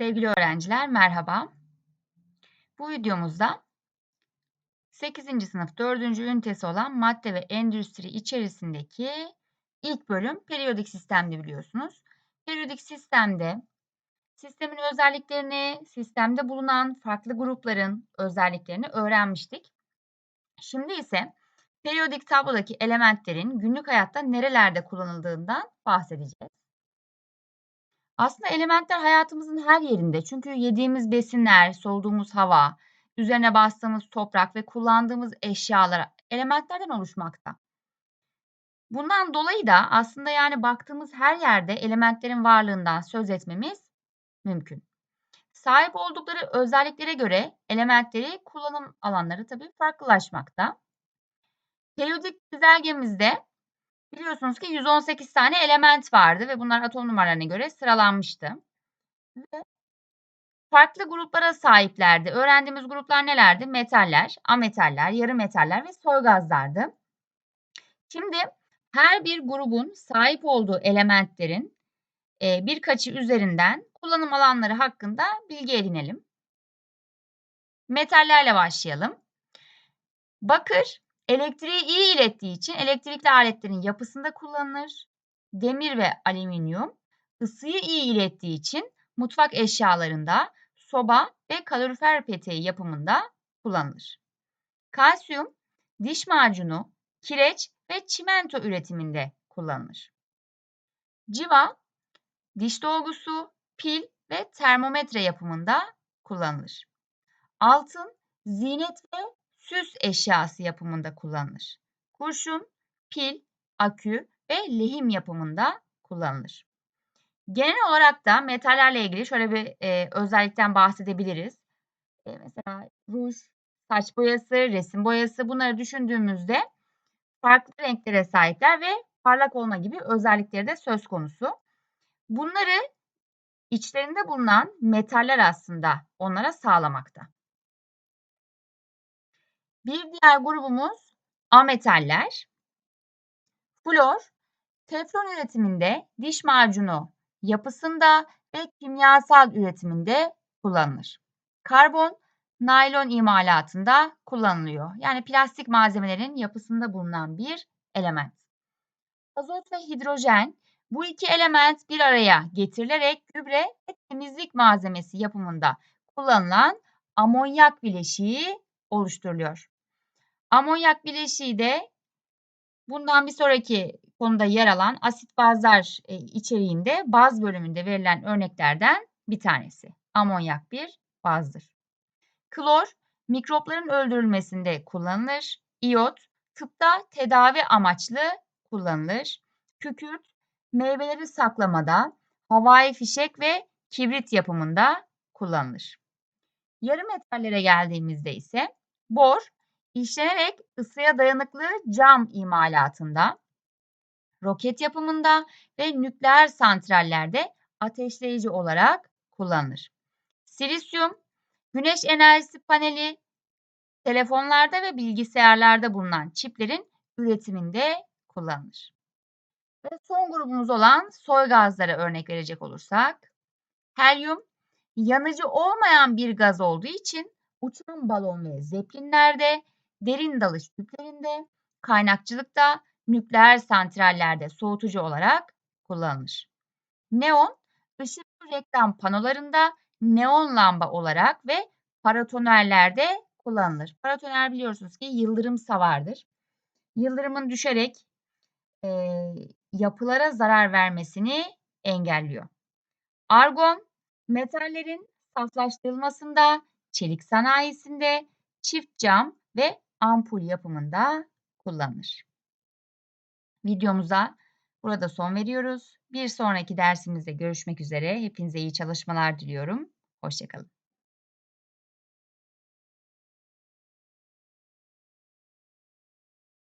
Sevgili öğrenciler merhaba. Bu videomuzda 8. sınıf 4. ünitesi olan madde ve endüstri içerisindeki ilk bölüm periyodik sistemde biliyorsunuz. Periyodik sistemde sistemin özelliklerini, sistemde bulunan farklı grupların özelliklerini öğrenmiştik. Şimdi ise periyodik tablodaki elementlerin günlük hayatta nerelerde kullanıldığından bahsedeceğiz. Aslında elementler hayatımızın her yerinde. Çünkü yediğimiz besinler, soluduğumuz hava, üzerine bastığımız toprak ve kullandığımız eşyalar elementlerden oluşmakta. Bundan dolayı da aslında yani baktığımız her yerde elementlerin varlığından söz etmemiz mümkün. Sahip oldukları özelliklere göre elementleri kullanım alanları tabii farklılaşmakta. Periyodik çizelgemizde Biliyorsunuz ki 118 tane element vardı ve bunlar atom numaralarına göre sıralanmıştı. Ve farklı gruplara sahiplerdi. Öğrendiğimiz gruplar nelerdi? Metaller, ametaller, yarı metaller ve soy gazlardı. Şimdi her bir grubun sahip olduğu elementlerin e, birkaçı üzerinden kullanım alanları hakkında bilgi edinelim. Metallerle başlayalım. Bakır Elektriği iyi ilettiği için elektrikli aletlerin yapısında kullanılır. Demir ve alüminyum ısıyı iyi ilettiği için mutfak eşyalarında, soba ve kalorifer peteği yapımında kullanılır. Kalsiyum diş macunu, kireç ve çimento üretiminde kullanılır. Civa diş dolgusu, pil ve termometre yapımında kullanılır. Altın zinet ve süs eşyası yapımında kullanılır. Kurşun, pil, akü ve lehim yapımında kullanılır. Genel olarak da metallerle ilgili şöyle bir e, özellikten bahsedebiliriz. E, mesela ruj, saç boyası, resim boyası bunları düşündüğümüzde farklı renklere sahipler ve parlak olma gibi özellikleri de söz konusu. Bunları içlerinde bulunan metaller aslında onlara sağlamakta. Bir diğer grubumuz ametaller. Flor, teflon üretiminde, diş macunu yapısında ve kimyasal üretiminde kullanılır. Karbon, naylon imalatında kullanılıyor. Yani plastik malzemelerin yapısında bulunan bir element. Azot ve hidrojen bu iki element bir araya getirilerek gübre ve temizlik malzemesi yapımında kullanılan amonyak bileşiği oluşturuluyor. Amonyak bileşiği de bundan bir sonraki konuda yer alan asit bazlar e, içeriğinde baz bölümünde verilen örneklerden bir tanesi. Amonyak bir bazdır. Klor mikropların öldürülmesinde kullanılır. İyot tıpta tedavi amaçlı kullanılır. Kükürt meyveleri saklamada, havai fişek ve kibrit yapımında kullanılır. Yarı metallere geldiğimizde ise bor işlenerek ısıya dayanıklı cam imalatında, roket yapımında ve nükleer santrallerde ateşleyici olarak kullanılır. Silisyum, güneş enerjisi paneli, telefonlarda ve bilgisayarlarda bulunan çiplerin üretiminde kullanılır. Ve son grubumuz olan soy gazlara örnek verecek olursak, helyum yanıcı olmayan bir gaz olduğu için uçan balon ve zeplinlerde derin dalış tüplerinde, kaynakçılıkta, nükleer santrallerde soğutucu olarak kullanılır. Neon, ışıklı reklam panolarında neon lamba olarak ve paratonerlerde kullanılır. Paratoner biliyorsunuz ki yıldırım savardır. Yıldırımın düşerek e, yapılara zarar vermesini engelliyor. Argon, metallerin saflaştırılmasında, çelik sanayisinde, çift cam ve ampul yapımında kullanılır. Videomuza burada son veriyoruz. Bir sonraki dersimizde görüşmek üzere. Hepinize iyi çalışmalar diliyorum. Hoşçakalın.